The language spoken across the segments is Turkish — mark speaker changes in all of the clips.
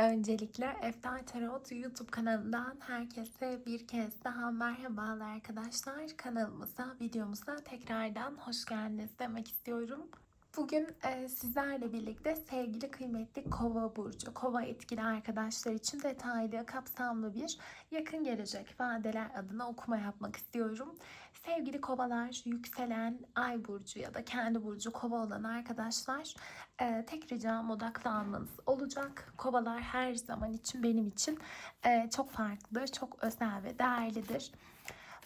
Speaker 1: Öncelikle Eftar Tarot YouTube kanalından herkese bir kez daha merhabalar arkadaşlar. Kanalımıza, videomuza tekrardan hoş geldiniz demek istiyorum. Bugün e, sizlerle birlikte sevgili kıymetli Kova burcu, Kova etkili arkadaşlar için detaylı, kapsamlı bir yakın gelecek vadeler adına okuma yapmak istiyorum. Sevgili Kovalar, yükselen Ay burcu ya da kendi burcu Kova olan arkadaşlar, e, tek ricam odaklanmanız olacak. Kovalar her zaman için benim için e, çok farklı, çok özel ve değerlidir.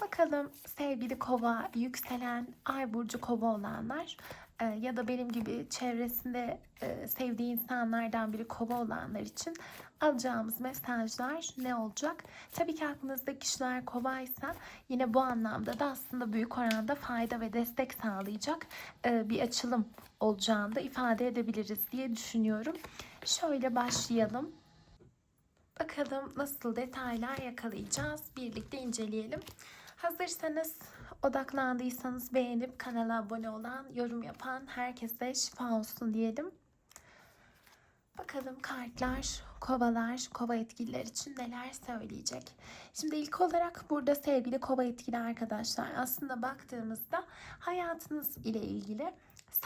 Speaker 1: Bakalım sevgili kova, yükselen ay burcu kova olanlar e, ya da benim gibi çevresinde e, sevdiği insanlardan biri kova olanlar için alacağımız mesajlar ne olacak? Tabii ki aklınızda kişiler kovaysa yine bu anlamda da aslında büyük oranda fayda ve destek sağlayacak e, bir açılım olacağını da ifade edebiliriz diye düşünüyorum. Şöyle başlayalım. Bakalım nasıl detaylar yakalayacağız. Birlikte inceleyelim. Hazırsanız, odaklandıysanız beğenip kanala abone olan, yorum yapan herkese şifa olsun diyelim. Bakalım kartlar, kovalar, kova etkililer için neler söyleyecek. Şimdi ilk olarak burada sevgili kova etkili arkadaşlar aslında baktığımızda hayatınız ile ilgili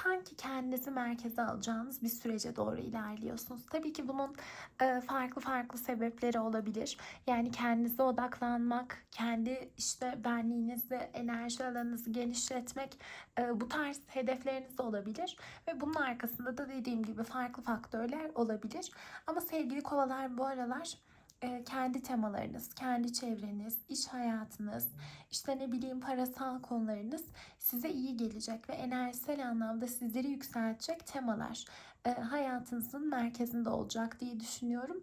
Speaker 1: sanki kendinizi merkeze alacağınız bir sürece doğru ilerliyorsunuz. Tabii ki bunun e, farklı farklı sebepleri olabilir. Yani kendinize odaklanmak, kendi işte benliğinizi, enerji alanınızı genişletmek e, bu tarz hedefleriniz olabilir. Ve bunun arkasında da dediğim gibi farklı faktörler olabilir. Ama sevgili kovalar bu aralar kendi temalarınız, kendi çevreniz, iş hayatınız, işte ne bileyim parasal konularınız size iyi gelecek ve enerjisel anlamda sizleri yükseltecek temalar e, hayatınızın merkezinde olacak diye düşünüyorum.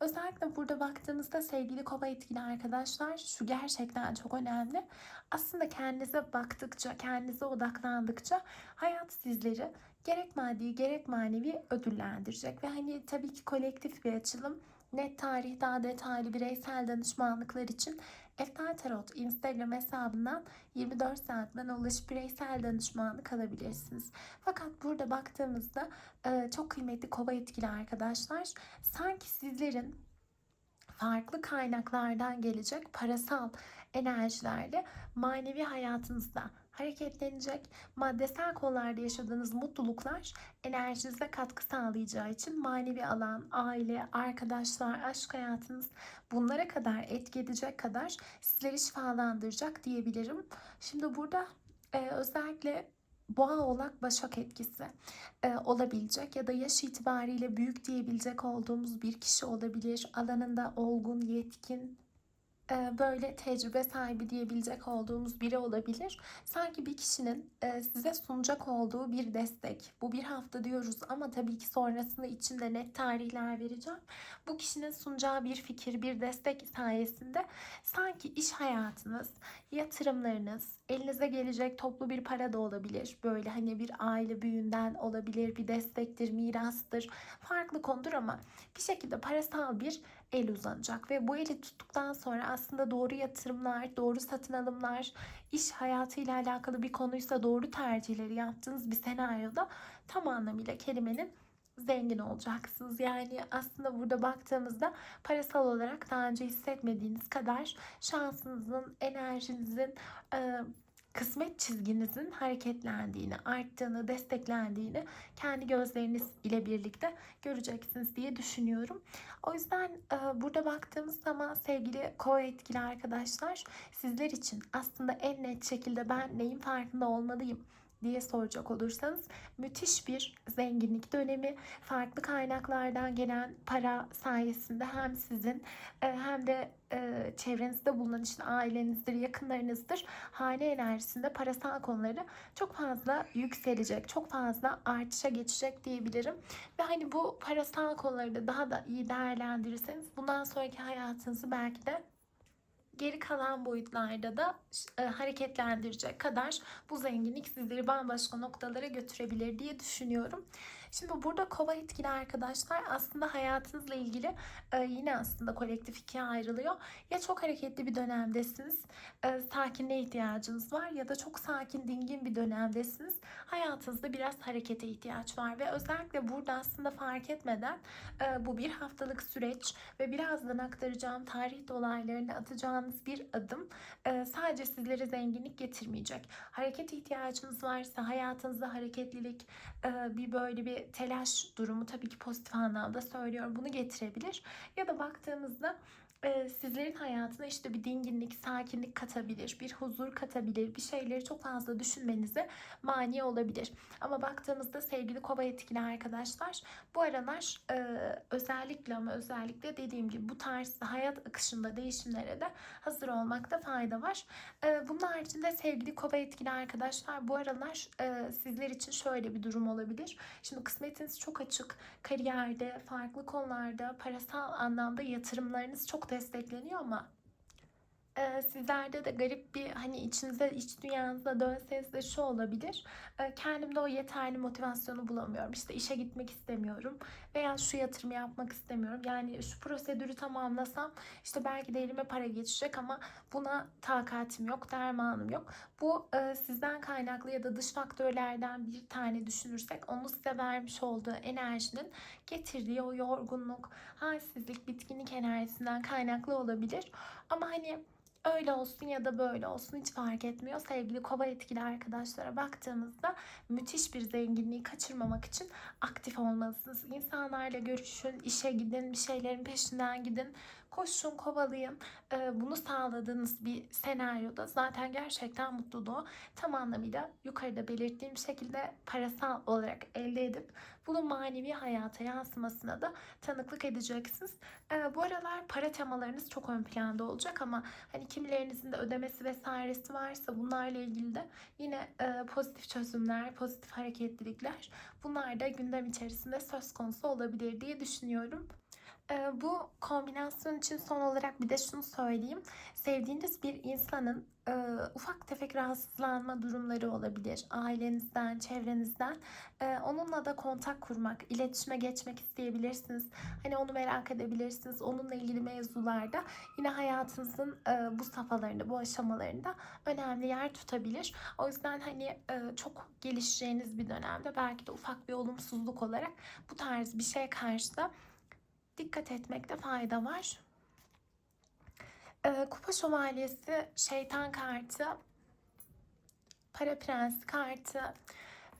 Speaker 1: Özellikle burada baktığımızda sevgili kova etkili arkadaşlar şu gerçekten çok önemli. Aslında kendinize baktıkça, kendinize odaklandıkça hayat sizleri gerek maddi gerek manevi ödüllendirecek. Ve hani tabii ki kolektif bir açılım net tarih daha detaylı bireysel danışmanlıklar için Eftal Tarot Instagram hesabından 24 saat bana ulaşıp bireysel danışmanlık alabilirsiniz. Fakat burada baktığımızda çok kıymetli kova etkili arkadaşlar sanki sizlerin farklı kaynaklardan gelecek parasal enerjilerle manevi hayatınızda hareketlenecek. Maddesel konularda yaşadığınız mutluluklar enerjinize katkı sağlayacağı için manevi alan, aile, arkadaşlar, aşk hayatınız bunlara kadar etki edecek kadar sizleri şifalandıracak diyebilirim. Şimdi burada e, özellikle boğa oğlak başak etkisi e, olabilecek ya da yaş itibariyle büyük diyebilecek olduğumuz bir kişi olabilir. Alanında olgun, yetkin, böyle tecrübe sahibi diyebilecek olduğumuz biri olabilir. Sanki bir kişinin e, size sunacak olduğu bir destek. Bu bir hafta diyoruz ama tabii ki sonrasında içinde net tarihler vereceğim. Bu kişinin sunacağı bir fikir, bir destek sayesinde sanki iş hayatınız, yatırımlarınız, elinize gelecek toplu bir para da olabilir. Böyle hani bir aile büyüğünden olabilir, bir destektir, mirastır, farklı konudur ama bir şekilde parasal bir el uzanacak ve bu eli tuttuktan sonra aslında doğru yatırımlar, doğru satın alımlar, iş hayatıyla alakalı bir konuysa doğru tercihleri yaptığınız bir senaryoda tam anlamıyla kelimenin zengin olacaksınız. Yani aslında burada baktığımızda parasal olarak daha önce hissetmediğiniz kadar şansınızın, enerjinizin, kısmet çizginizin hareketlendiğini, arttığını, desteklendiğini kendi gözleriniz ile birlikte göreceksiniz diye düşünüyorum. O yüzden e, burada baktığımız zaman sevgili kova etkili arkadaşlar sizler için aslında en net şekilde ben neyin farkında olmalıyım diye soracak olursanız müthiş bir zenginlik dönemi farklı kaynaklardan gelen para sayesinde hem sizin e, hem de e, çevrenizde bulunan işte ailenizdir, yakınlarınızdır hane enerjisinde parasal konuları çok fazla yükselecek, çok fazla artışa geçecek diyebilirim. Ve hani bu parasal konuları da daha da iyi değerlendirirseniz bundan sonraki hayatınızı belki de geri kalan boyutlarda da e, hareketlendirecek kadar bu zenginlik sizleri bambaşka noktalara götürebilir diye düşünüyorum. Şimdi burada kova etkili arkadaşlar aslında hayatınızla ilgili e, yine aslında kolektif ikiye ayrılıyor. Ya çok hareketli bir dönemdesiniz, e, sakinliğe ihtiyacınız var ya da çok sakin, dingin bir dönemdesiniz. Hayatınızda biraz harekete ihtiyaç var ve özellikle burada aslında fark etmeden e, bu bir haftalık süreç ve birazdan aktaracağım tarih dolaylarını atacağınız bir adım e, sadece sizlere zenginlik getirmeyecek. Hareket ihtiyacınız varsa hayatınızda hareketlilik, bir böyle bir telaş durumu tabii ki pozitif anlamda söylüyorum bunu getirebilir. Ya da baktığımızda sizlerin hayatına işte bir dinginlik, sakinlik katabilir, bir huzur katabilir, bir şeyleri çok fazla düşünmenize mani olabilir. Ama baktığımızda sevgili kova etkili arkadaşlar bu aralar e, özellikle ama özellikle dediğim gibi bu tarz hayat akışında değişimlere de hazır olmakta fayda var. E, bunun haricinde sevgili kova etkili arkadaşlar bu aralar e, sizler için şöyle bir durum olabilir. Şimdi kısmetiniz çok açık. Kariyerde, farklı konularda, parasal anlamda yatırımlarınız çok destekleniyor ama e, sizlerde de garip bir hani içinize iç dünyanıza dönseniz de şu olabilir. E, kendimde o yeterli motivasyonu bulamıyorum. İşte işe gitmek istemiyorum veya şu yatırımı yapmak istemiyorum. Yani şu prosedürü tamamlasam işte belki de elime para geçecek ama buna takatim yok, dermanım yok. Bu e, sizden kaynaklı ya da dış faktörlerden bir tane düşünürsek onu size vermiş olduğu enerjinin getirdiği o yorgunluk, halsizlik, bitkinlik enerjisinden kaynaklı olabilir. Ama hani öyle olsun ya da böyle olsun hiç fark etmiyor. Sevgili kova etkili arkadaşlara baktığımızda müthiş bir zenginliği kaçırmamak için aktif olmalısınız. İnsanlarla görüşün, işe gidin, bir şeylerin peşinden gidin. Koşun, kovalayın. Ee, bunu sağladığınız bir senaryoda zaten gerçekten mutluluğu tam anlamıyla yukarıda belirttiğim şekilde parasal olarak elde edip bunun manevi hayata yansımasına da tanıklık edeceksiniz. Ee, bu aralar para temalarınız çok ön planda olacak ama hani kimilerinizin de ödemesi vesairesi varsa bunlarla ilgili de yine e, pozitif çözümler, pozitif hareketlilikler bunlar da gündem içerisinde söz konusu olabilir diye düşünüyorum. Ee, bu kombinasyon için son olarak bir de şunu söyleyeyim. Sevdiğiniz bir insanın e, ufak tefek rahatsızlanma durumları olabilir. Ailenizden, çevrenizden. E, onunla da kontak kurmak, iletişime geçmek isteyebilirsiniz. Hani onu merak edebilirsiniz. Onunla ilgili mevzularda yine hayatınızın e, bu safhalarında, bu aşamalarında önemli yer tutabilir. O yüzden hani e, çok gelişeceğiniz bir dönemde belki de ufak bir olumsuzluk olarak bu tarz bir şeye karşı da dikkat etmekte fayda var. Ee, Kupa Şövalyesi, Şeytan kartı, Para Prensi kartı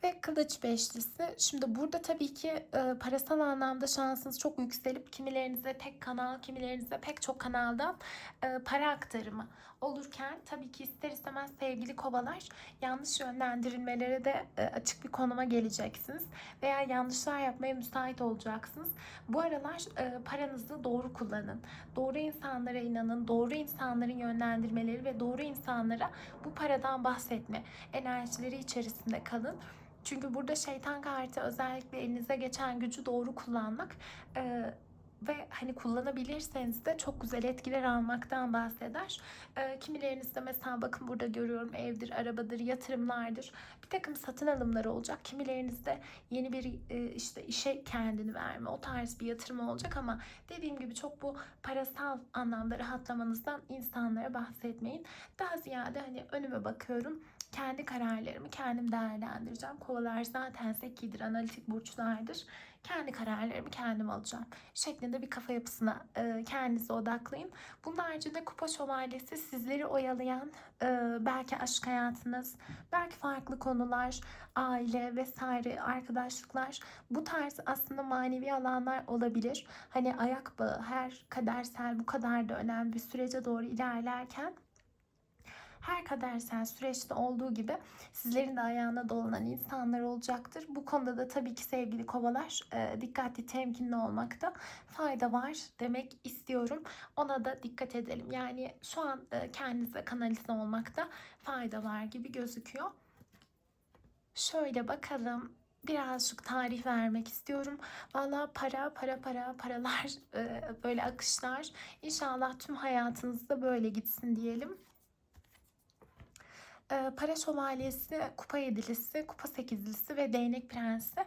Speaker 1: ve Kılıç Beşlisi. Şimdi burada tabii ki e, parasal anlamda şansınız çok yükselip kimilerinize tek kanal, kimilerinize pek çok kanalda e, para aktarımı olurken tabii ki ister istemez sevgili kovalar yanlış yönlendirilmelere de e, açık bir konuma geleceksiniz veya yanlışlar yapmaya müsait olacaksınız. Bu aralar e, paranızı doğru kullanın. Doğru insanlara inanın. Doğru insanların yönlendirmeleri ve doğru insanlara bu paradan bahsetme enerjileri içerisinde kalın. Çünkü burada şeytan kartı özellikle elinize geçen gücü doğru kullanmak e, ve hani kullanabilirseniz de çok güzel etkiler almaktan bahseder. E, kimilerinizde mesela bakın burada görüyorum evdir, arabadır, yatırımlardır. Bir takım satın alımları olacak. Kimilerinizde yeni bir e, işte işe kendini verme, o tarz bir yatırım olacak ama dediğim gibi çok bu parasal anlamda rahatlamanızdan insanlara bahsetmeyin. Daha ziyade hani önüme bakıyorum kendi kararlarımı kendim değerlendireceğim. Kovalar zaten zekidir, analitik burçlardır. Kendi kararlarımı kendim alacağım. Şeklinde bir kafa yapısına e, kendinize odaklayın. Bunun haricinde Kupa Şövalyesi sizleri oyalayan e, belki aşk hayatınız, belki farklı konular, aile vesaire, arkadaşlıklar bu tarz aslında manevi alanlar olabilir. Hani ayak bağı her kadersel bu kadar da önemli bir sürece doğru ilerlerken her kadersel süreçte olduğu gibi sizlerin de ayağına dolanan insanlar olacaktır. Bu konuda da tabii ki sevgili kovalar e, dikkatli temkinli olmakta fayda var demek istiyorum. Ona da dikkat edelim. Yani şu an e, kendinize kanalize olmakta fayda var gibi gözüküyor. Şöyle bakalım birazcık tarih vermek istiyorum. Valla para, para, para, paralar, e, böyle akışlar. İnşallah tüm hayatınızda böyle gitsin diyelim. E, para şövalyesi, kupa yedilisi, kupa sekizlisi ve değnek prensi.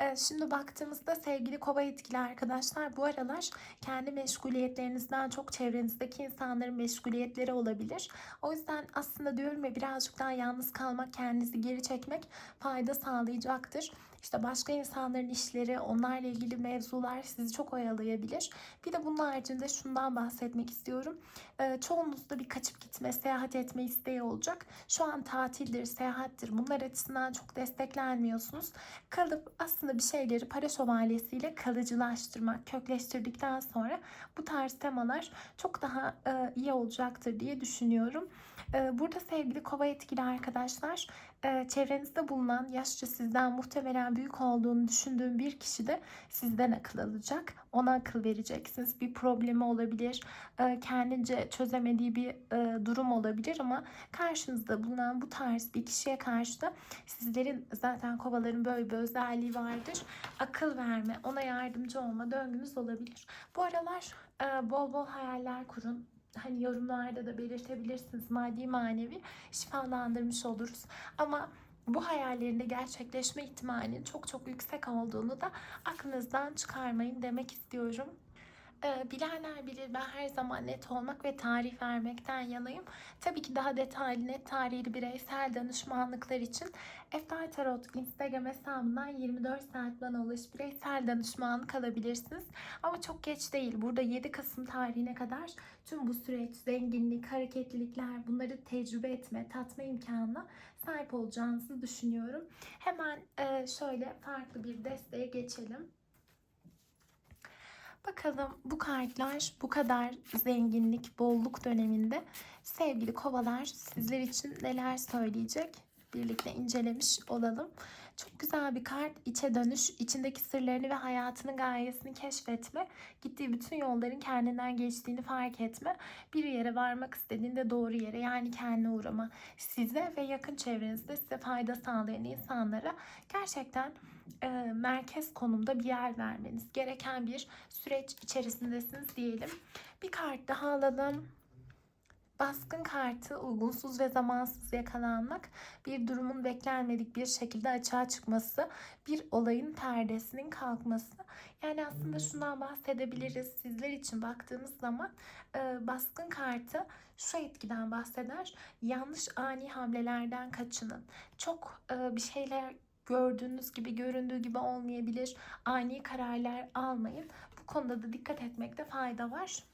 Speaker 1: E, şimdi baktığımızda sevgili kova etkili arkadaşlar bu aralar kendi meşguliyetlerinizden çok çevrenizdeki insanların meşguliyetleri olabilir. O yüzden aslında diyorum ya birazcık daha yalnız kalmak, kendinizi geri çekmek fayda sağlayacaktır. İşte başka insanların işleri, onlarla ilgili mevzular sizi çok oyalayabilir. Bir de bunun haricinde şundan bahsetmek istiyorum. Ee, çoğunuzda bir kaçıp gitme, seyahat etme isteği olacak. Şu an tatildir, seyahattir. Bunlar açısından çok desteklenmiyorsunuz. Kalıp aslında bir şeyleri para şövalyesiyle kalıcılaştırmak, kökleştirdikten sonra bu tarz temalar çok daha e, iyi olacaktır diye düşünüyorum. E, burada sevgili kova etkili arkadaşlar e, çevrenizde bulunan yaşça sizden muhtemelen büyük olduğunu düşündüğüm bir kişi de sizden akıl alacak. Ona akıl vereceksiniz. Bir problemi olabilir. E, kendince çözemediği bir e, durum olabilir ama karşınızda bulunan bu tarz bir kişiye karşı da sizlerin zaten kovaların böyle bir özelliği vardır. Akıl verme, ona yardımcı olma döngünüz olabilir. Bu aralar e, bol bol hayaller kurun hani yorumlarda da belirtebilirsiniz maddi manevi şifalandırmış oluruz. Ama bu hayallerinde gerçekleşme ihtimalinin çok çok yüksek olduğunu da aklınızdan çıkarmayın demek istiyorum. Ee, bilenler bilir ben her zaman net olmak ve tarih vermekten yanayım. Tabii ki daha detaylı net tarihli bireysel danışmanlıklar için Eftal Tarot Instagram hesabından 24 saat bana ulaşıp bireysel danışmanlık alabilirsiniz. Ama çok geç değil. Burada 7 Kasım tarihine kadar tüm bu süreç, zenginlik, hareketlilikler bunları tecrübe etme, tatma imkanına sahip olacağınızı düşünüyorum. Hemen e, şöyle farklı bir desteğe geçelim. Bakalım bu kartlar bu kadar zenginlik, bolluk döneminde sevgili kovalar sizler için neler söyleyecek? Birlikte incelemiş olalım. Çok güzel bir kart. içe dönüş, içindeki sırlarını ve hayatının gayesini keşfetme. Gittiği bütün yolların kendinden geçtiğini fark etme. Bir yere varmak istediğinde doğru yere yani kendine uğrama. Size ve yakın çevrenizde size fayda sağlayan insanlara gerçekten e, merkez konumda bir yer vermeniz gereken bir süreç içerisindesiniz diyelim. Bir kart daha alalım. Baskın kartı uygunsuz ve zamansız yakalanmak, bir durumun beklenmedik bir şekilde açığa çıkması, bir olayın perdesinin kalkması. Yani aslında şundan bahsedebiliriz. Sizler için baktığımız zaman e, baskın kartı şu etkiden bahseder. Yanlış ani hamlelerden kaçının. Çok e, bir şeyler gördüğünüz gibi göründüğü gibi olmayabilir. Ani kararlar almayın. Bu konuda da dikkat etmekte fayda var.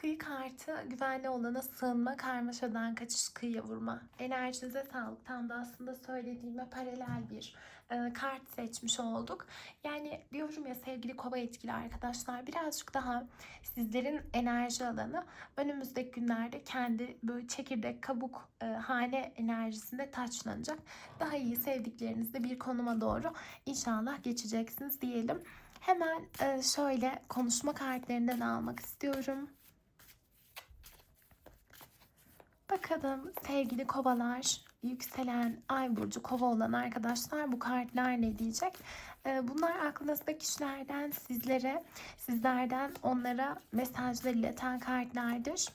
Speaker 1: Kıyı kartı güvenli olana sığınma, karmaşadan kaçış, kıyıya vurma. Enerjinize sağlık. Tam da aslında söylediğime paralel bir e, kart seçmiş olduk. Yani diyorum ya sevgili kova etkili arkadaşlar birazcık daha sizlerin enerji alanı önümüzdeki günlerde kendi böyle çekirdek kabuk e, hane enerjisinde taçlanacak. Daha iyi sevdiklerinizde bir konuma doğru inşallah geçeceksiniz diyelim. Hemen e, şöyle konuşma kartlarından almak istiyorum. Bakalım sevgili kovalar, yükselen ay burcu kova olan arkadaşlar bu kartlar ne diyecek? Ee, bunlar aklınızdaki kişilerden sizlere, sizlerden onlara mesajlar ileten kartlardır.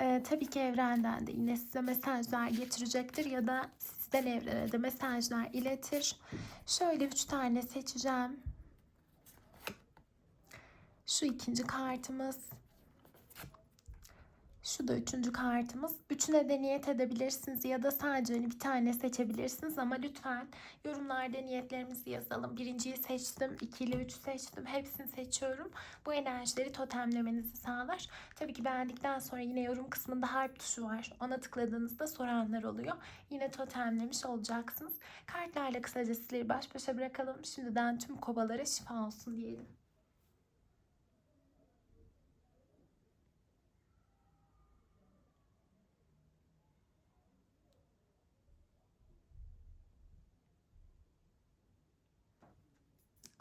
Speaker 1: Ee, tabii ki evrenden de yine size mesajlar getirecektir ya da sizden evrene de mesajlar iletir. Şöyle üç tane seçeceğim. Şu ikinci kartımız. Şu da üçüncü kartımız. Üçüne de niyet edebilirsiniz ya da sadece hani bir tane seçebilirsiniz ama lütfen yorumlarda niyetlerimizi yazalım. Birinciyi seçtim, iki ile üç seçtim. Hepsini seçiyorum. Bu enerjileri totemlemenizi sağlar. Tabii ki beğendikten sonra yine yorum kısmında harp tuşu var. Ona tıkladığınızda soranlar oluyor. Yine totemlemiş olacaksınız. Kartlarla kısaca sizleri baş başa bırakalım. Şimdiden tüm kovalara şifa olsun diyelim.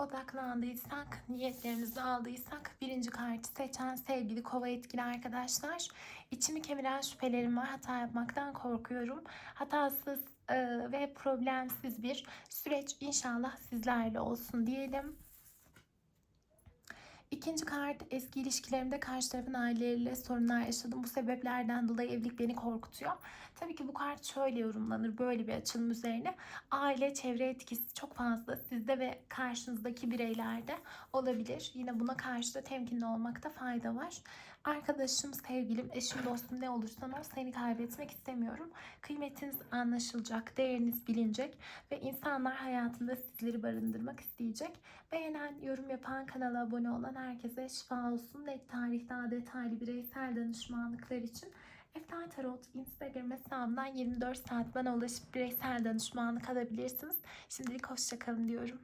Speaker 1: Odaklandıysak, niyetlerimizi aldıysak birinci kartı seçen sevgili kova etkili arkadaşlar. İçimi kemiren şüphelerim var. Hata yapmaktan korkuyorum. Hatasız e, ve problemsiz bir süreç inşallah sizlerle olsun diyelim. İkinci kart eski ilişkilerimde karşı tarafın aileleriyle sorunlar yaşadım. Bu sebeplerden dolayı evlilik beni korkutuyor. Tabii ki bu kart şöyle yorumlanır böyle bir açılım üzerine. Aile çevre etkisi çok fazla sizde ve karşınızdaki bireylerde olabilir. Yine buna karşı da temkinli olmakta fayda var. Arkadaşım, sevgilim, eşim, dostum ne olursan ol seni kaybetmek istemiyorum. Kıymetiniz anlaşılacak, değeriniz bilinecek ve insanlar hayatında sizleri barındırmak isteyecek. Beğenen, yorum yapan, kanala abone olan herkese şifa olsun. Net tarih daha detaylı bireysel danışmanlıklar için Eftal Tarot Instagram hesabından 24 saat bana ulaşıp bireysel danışmanlık alabilirsiniz. Şimdilik hoşçakalın diyorum.